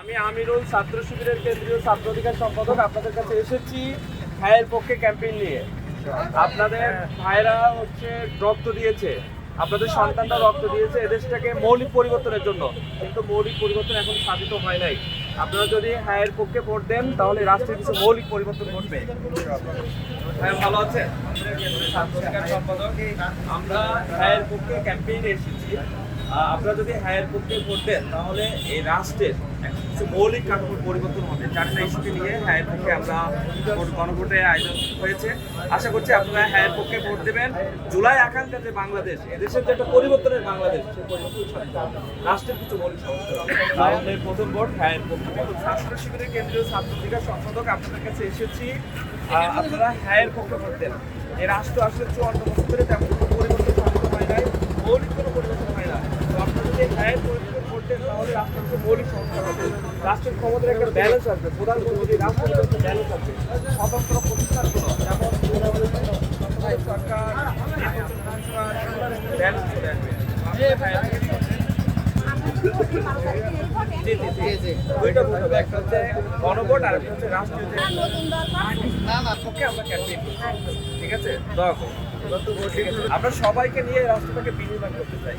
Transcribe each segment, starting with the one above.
আমি আমিরুল, ছাত্র শিবিরের কেন্দ্রীয় ছাত্র অধিকার সম্পাদক আপনাদের কাছে এসেছি ভাইয়ের পক্ষে ক্যাম্পেইন নিয়ে। আপনাদের ভাইরা হচ্ছে রক্ত দিয়েছে, আপনাদের সন্তানরা রক্ত দিয়েছে এদেশটাকে মৌলিক পরিবর্তনের জন্য, কিন্তু মৌলিক পরিবর্তন এখন সাধিত হয় নাই। আপনারা যদি হায়ের পক্ষে ভোট দেন, তাহলে রাষ্ট্রের কিছু মৌলিক পরিবর্তন ঘটবে। হ্যাঁ ভালো আছে আমরা হায়ের পক্ষে ক্যাম্পেইনে এসেছি। আপনারা যদি হায়ের পক্ষে ভোট দেন তাহলে এই রাষ্ট্রের কিছু মৌলিক কাঠামোর পরিবর্তন হবে চারটা ইস্যুকে নিয়ে হায়ের পক্ষে আমরা ভোট- গণভোটের আয়োজন হয়েছে। আশা করছি আপনারা হায়ের পক্ষে ভোট দেবেন। জুলাই আকাঙ্ক্ষা যে বাংলাদেশ, এদেশের যে একটা পরিবর্তনের বাংলাদেশ, সেই পরিবর্তন রাষ্ট্রের কিছু মৌলিক সমস্যা আমাদের প্রথম ভোট হায়ার পক্ষে ছাত্র শিবিরের কেন্দ্রীয় ছাত্র অধিকার সংসদক আপনাদের কাছে এসেছি। আপনারা হায়ের পক্ষে ভোট দেন। এই রাষ্ট্র আসলে চুয়ান্ন বছর ধরে তেমন কোনো পরিবর্তন সাধিত হয় নাই। মৌলিক কোনো পরিবর্তন না তো আপনারা যদি হায়ের পরিবর্তন করতেন রাষ্ট্রের রাষ্ট্রের ক্ষমতার একটা ব্যালেন্স আসবে প্রধানমন্ত্রী রাষ্ট্রের একটা ব্যালেন্স আসবে স্বতন্ত্র প্রতিষ্ঠানগুলো যেমন সরকার ব্যালেন্স চলে জি জি জি। দুইটা ভোট একটা হচ্ছে গণভোট আর একটা হচ্ছে রাষ্ট্রীয় যে পক্ষে আমরা ক্যাম্পেইন ঠিক আছে? দোয়া ঠিক আছে আমরা সবাইকে নিয়ে রাষ্ট্রটাকে করতে চাই।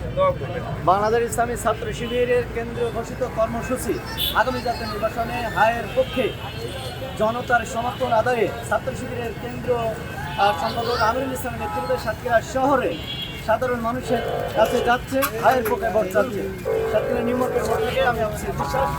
বাংলাদেশ ইসলামী ছাত্র শিবিরের কেন্দ্রীয় ঘোষিত কর্মসূচি আগামী জাতীয় নির্বাচনে হায়ের পক্ষে জনতার সমর্থন আদায়ে ছাত্র শিবিরের কেন্দ্রীয় আহ, সম্পাদক আমিরুল ইসলামের নেতৃত্বে সাতক্ষীরা শহরে সাধারণ মানুষের কাছে যাচ্ছে আয়ের পক্ষে ভোট চাচ্ছে সাতক্ষীরা নিউ ভোট থেকে আমি আমার বিশ্বাস।